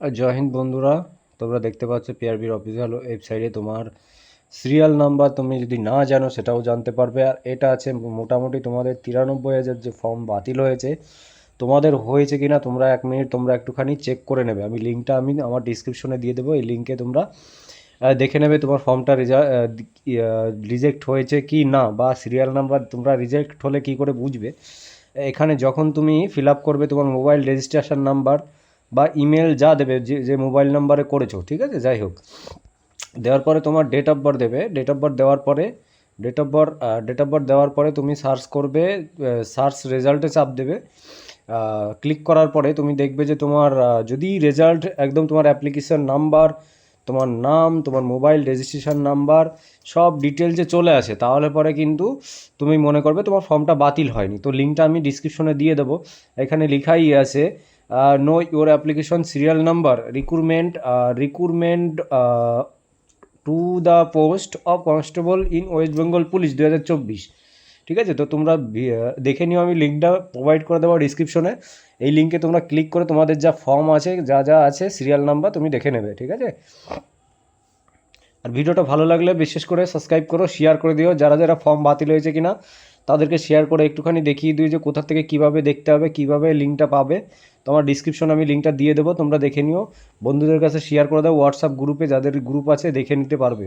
জয় হিন্দ বন্ধুরা, তোমরা দেখতে পাচ্ছ পিআরবির অফিসিয়াল ওয়েবসাইটে তোমার সিরিয়াল নাম্বার তুমি যদি না জানো সেটাও জানতে পারবে। আর এটা আছে মোটামুটি তোমাদের তিরানব্বই হাজার যে ফর্ম বাতিল হয়েছে, তোমাদের হয়েছে কি না তোমরা এক মিনিট তোমরা একটুখানি চেক করে নেবে। আমি লিঙ্কটা আমি আমার ডিসক্রিপশনে দিয়ে দেবো, এই লিঙ্কে তোমরা দেখে নেবে তোমার ফর্মটা রিজেক্ট হয়েছে কি না, বা সিরিয়াল নাম্বার তোমরা রিজেক্ট হলে কি করে বুঝবে। এখানে যখন তুমি ফিল আপ করবে তোমার মোবাইল রেজিস্ট্রেশন নাম্বার বা ইমেল যা দেবে, যে যে মোবাইল নাম্বারে করেছ, ঠিক আছে? যাই হোক। দেওয়ার পরে তোমার ডেট অফ বার্থ দেবে। ডেট অফ বার্থ দেওয়ার পরে date of birth date of birth দেওয়ার পরে তুমি সার্চ করবে সার্চ রেজাল্টে চাপ দেবে। ক্লিক করার পরে তুমি দেখবে যে তোমার যদি রেজাল্ট একদম তোমার অ্যাপ্লিকেশন নাম্বার তোমার নাম, তোমার মোবাইল রেজিস্ট্রেশন নাম্বার সব ডিটেলসে চলে আসে, তাহলে পরে কিন্তু তুমি মনে করবে তোমার ফর্মটা বাতিল হয়নি। তো লিঙ্কটা আমি ডিসক্রিপশনে দিয়ে দেবো। এখানে লেখাই আছে know your application serial number recruitment recruitment to the post of constable in West Bengal police দু হাজার চব্বিশ। ঠিক আছে? তো তোমরা দেখে নিও, আমি লিঙ্কটা প্রোভাইড করে দেবো ডিসক্রিপশনে এই লিঙ্কে তোমরা ক্লিক করে তোমাদের যা ফর্ম আছে, যা যা আছে সিরিয়াল নাম্বার তুমি দেখে নেবে, ঠিক আছে? আর ভিডিওটা ভালো লাগলে বিশেষ করে সাবস্ক্রাইব করো শেয়ার করে দিও। যারা যারা ফর্ম বাতিল হয়েছে কিনা তাদেরকে শেয়ার করে একটুখানি দেখিয়ে দিই যে কোথা থেকে কীভাবে দেখতে হবে, কীভাবে লিঙ্কটা পাবে। তোমার ডিসক্রিপশনে আমি লিঙ্কটা দিয়ে দেবো, তোমরা দেখে নিও। বন্ধুদের কাছে শেয়ার করে দাও হোয়াটসঅ্যাপ গ্রুপে যাদের গ্রুপ আছে, দেখে নিতে পারবে।